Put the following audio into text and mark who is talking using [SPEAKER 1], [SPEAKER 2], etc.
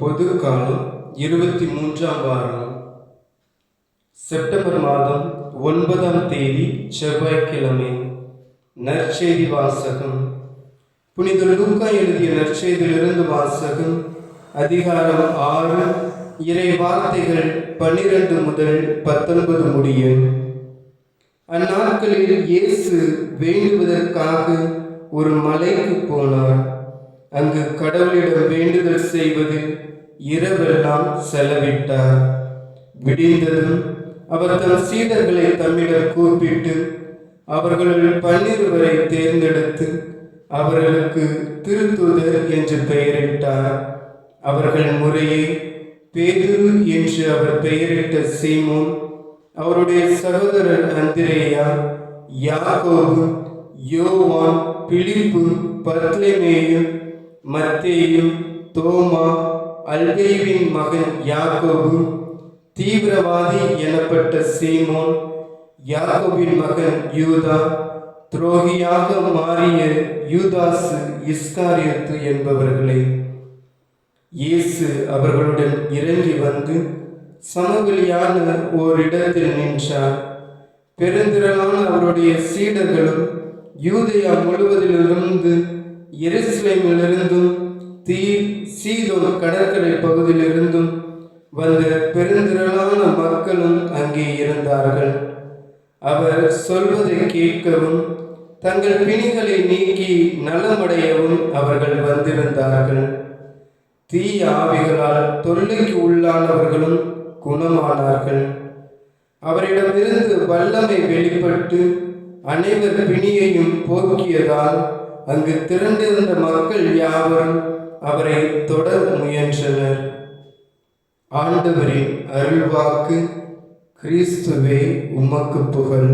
[SPEAKER 1] பொது காலம் இருபத்தி மூன்றாம் வாரம். செப்டம்பர் மாதம் ஒன்பதாம் தேதி செவ்வாய்க்கிழமை. நற்செய்தி வாசகம். புனித லூக்கா எழுதிய நற்செய்தியிலிருந்து வாசகம். அதிகாரம் ஆறு இறை வார்த்தைகள் பன்னிரண்டு முதல் பத்தொன்பது முடிய. அந்நாட்களில் இயேசு வேண்டுவதற்காக ஒரு மலைக்கு போனார். அங்கு கடவுளிடம் வேண்டுதல் செய்வதில் இரவெல்லாம் செலவிட்டார். விடிந்ததும் அவர் தம் சீடர்களை தம்மிடம் கூப்பிட்டு அவர்களுள் பன்னிருவரை தேர்ந்தெடுத்து அவர்களுக்கு திருத்துதர் என்று பெயரிட்டார். அவர்கள் முறையே பேதுரு என்று அவர் பெயரிட்ட சீமோன் அவருடைய சகோதரர் அந்திரேயா யாகோபு யோவான் பிலிப்பு பர்த்லமேயு மத்தேயும் தோமா அல்கேவின் மகன் யாக்கோபு தீவிரவாதி எனப்பட்ட சீமோன் யாக்கோபின் மகன் யூதா துரோகியாக மாறிய யூதாசு இஸ்காரியத்து என்பவர்களே. இயேசு அவர்களுடன் இறங்கி வந்து சமவெளியான ஓரிடத்தில் நின்றார். பெருந்திரளான அவருடைய சீடர்களும் யூதயா முழுவதிலிருந்து எருசலேமிலிருந்தும் தீர் சீதோன் கடற்கரை பகுதியிலிருந்தும் வந்த பெருந்திரளான மக்களும் அங்கே இருந்தார்கள். அவர் சொல்வதை கேட்கவும் தங்கள் பிணிகளை நீக்கி நலமடையவும் அவர்கள் வந்திருந்தார்கள். தீய ஆவிகளால் தொல்லைக்கு உள்ளானவர்களும் குணமானார்கள். அவரிடமிருந்து வல்லமை வெளிப்பட்டு அனைவர் பிணியையும் போக்கியதால் அங்கு திரண்டிருந்த மக்கள் யாவரும் அவரை தொட முயன்றனர் ஆண்டவரின் அருள்வாக்கு கிறிஸ்துவே உமக்கு புகழ்.